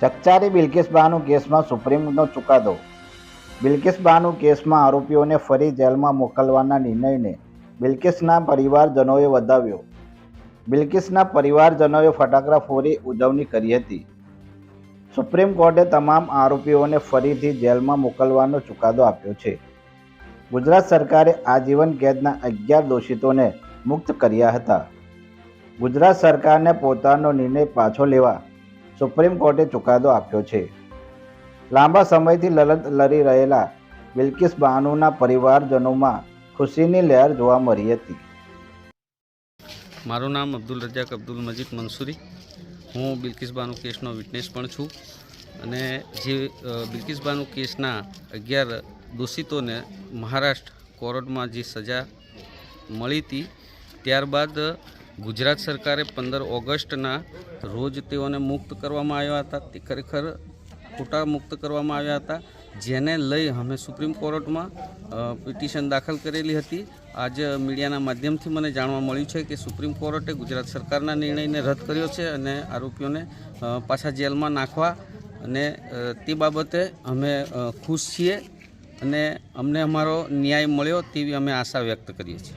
ચકચારી બિલકિસ બાનુ કેસમાં સુપ્રીમનો ચુકાદો. બિલકિસ બાનુ કેસમાં આરોપીઓને ફરી જેલમાં મોકલવાના નિર્ણયને બિલકિસના પરિવારજનોએ વધાવ્યો. બિલકિસના પરિવારજનોએ ફટાકડા ફોરી ઉજવણી કરી હતી. સુપ્રીમ કોર્ટે તમામ આરોપીઓને ફરીથી જેલમાં મોકલવાનો ચુકાદો આપ્યો છે. ગુજરાત સરકારે આજીવન કેદના અગિયાર દોષિતોને મુક્ત કર્યા હતા. ગુજરાત સરકારને પોતાનો નિર્ણય પાછો લેવા સુપ્રીમ કોર્ટે ચુકાદો આપ્યો છે. લાંબા સમયથી લલત લરી રહેલા બિલ્કિસ બાનુના પરિવારજનોમાં ખુશીની લહેર જોવા મળી હતી. મારું નામ અબ્દુલ રજાક અબ્દુલ મજીદ મંસૂરી. હું બિલ્કિસ બાનુ કેસનો વિટનેસ પણ છું અને જે બિલ્કિસ બાનુ કેસના અગિયાર દોષિતોને મહારાષ્ટ્ર કોર્ટમાં જે સજા મળી હતી, ત્યારબાદ ગુજરાત સરકારે પંદર ઓગસ્ટના રોજ તેઓને મુક્ત કરવામાં આવ્યા હતા. તે ખરેખર ખોટા મુક્ત કરવામાં આવ્યા હતા, જેને લઈ અમે સુપ્રીમ કોર્ટમાં પિટિશન દાખલ કરેલી હતી. આજ મીડિયાના માધ્યમથી મને જાણવા મળ્યું છે કે સુપ્રીમ કોર્ટે ગુજરાત સરકારના નિર્ણયને રદ કર્યો છે અને આરોપીઓને પાછા જેલમાં નાખવા અને તે બાબતે અમે ખુશ છીએ અને અમને અમારો ન્યાય મળ્યો તેવી અમે આશા વ્યક્ત કરીએ છીએ.